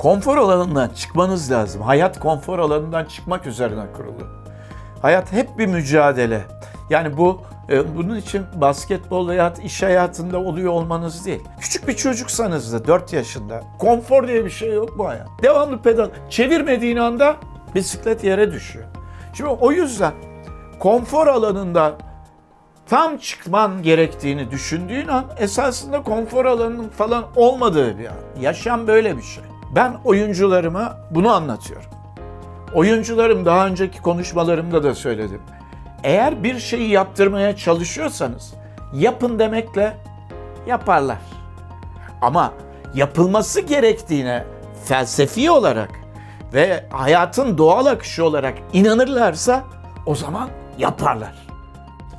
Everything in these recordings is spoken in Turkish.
konfor alanından çıkmanız lazım. Hayat konfor alanından çıkmak üzerine kurulu. Hayat hep bir mücadele. Yani bu e, bunun için basketbol veya iş hayatında oluyor olmanız değil. Küçük bir çocuksanız da 4 yaşında konfor diye bir şey yok bu hayat. Devamlı pedal. Çevirmediğin anda bisiklet yere düşüyor. Şimdi o yüzden konfor alanında tam çıkman gerektiğini düşündüğün an esasında konfor alanının falan olmadığı bir an. Yaşam böyle bir şey. Ben oyuncularıma bunu anlatıyorum. Oyuncularım daha önceki konuşmalarımda da söyledim. Eğer bir şeyi yaptırmaya çalışıyorsanız yapın demekle yaparlar. Ama yapılması gerektiğine felsefi olarak ve hayatın doğal akışı olarak inanırlarsa o zaman yaparlar.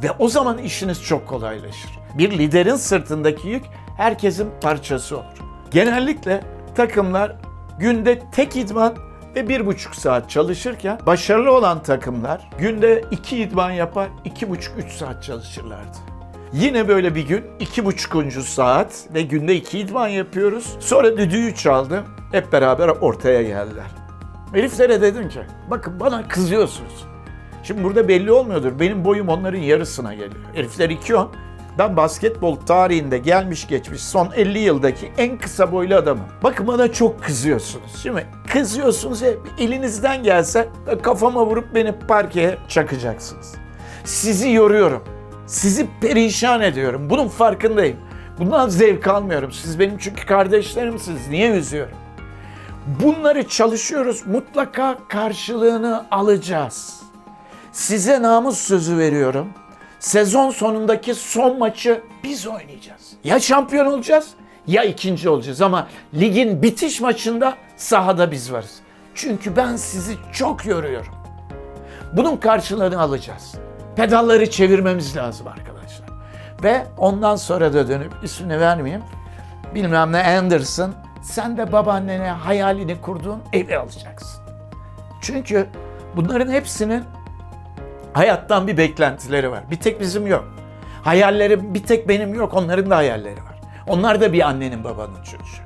Ve o zaman işiniz çok kolaylaşır. Bir liderin sırtındaki yük herkesin parçası olur. Genellikle takımlar günde tek idman ve bir buçuk saat çalışırken başarılı olan takımlar günde iki idman yapar, iki buçuk üç saat çalışırlardı. Yine böyle bir gün iki buçukuncu saat ve günde iki idman yapıyoruz. Sonra düdüğü çaldım. Hep beraber ortaya geldiler. Heriflere dedim ki bakın bana kızıyorsunuz. Şimdi burada belli olmuyordur. Benim boyum onların yarısına geliyor. Herifler 2.10. Ben basketbol tarihinde gelmiş geçmiş son 50 yıldaki en kısa boylu adamım. Bakın bana çok kızıyorsunuz. Şimdi kızıyorsunuz ya elinizden gelse kafama vurup beni parkeye çakacaksınız. Sizi yoruyorum. Sizi perişan ediyorum. Bunun farkındayım. Bundan zevk almıyorum. Siz benim çünkü kardeşlerimsiniz. Niye üzüyorum? Bunları çalışıyoruz. Mutlaka karşılığını alacağız. Size namus sözü veriyorum. Sezon sonundaki son maçı biz oynayacağız. Ya şampiyon olacağız ya ikinci olacağız ama ligin bitiş maçında sahada biz varız. Çünkü ben sizi çok yoruyorum. Bunun karşılığını alacağız. Pedalları çevirmemiz lazım arkadaşlar. Ve ondan sonra da dönüp ismini vermeyeyim. Bilmem ne Anderson sen de babaannene hayalini kurduğun evi alacaksın. Çünkü bunların hepsinin hayattan bir beklentileri var. Bir tek bizim yok. Hayalleri bir tek benim yok. Onların da hayalleri var. Onlar da bir annenin babanın çocuğu.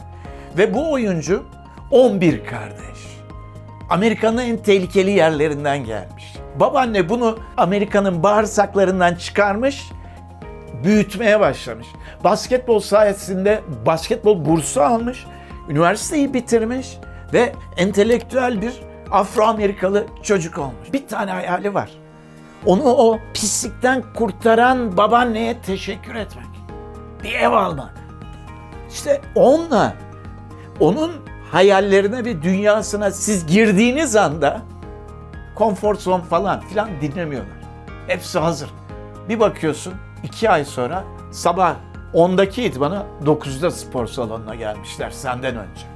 Ve bu oyuncu 11 kardeş. Amerika'nın en tehlikeli yerlerinden gelmiş. Babaanne bunu Amerika'nın bağırsaklarından çıkarmış, büyütmeye başlamış. Basketbol sayesinde basketbol bursu almış, üniversiteyi bitirmiş ve entelektüel bir Afro-Amerikalı çocuk olmuş. Bir tane hayali var. Onu o pislikten kurtaran babaanneye teşekkür etmek. Bir ev almak. İşte onunla, onun hayallerine ve dünyasına siz girdiğiniz anda konfor zone falan filan dinlemiyorlar. Hepsi hazır. Bir bakıyorsun iki ay sonra sabah 10'daki idmana 9'da spor salonuna gelmişler senden önce.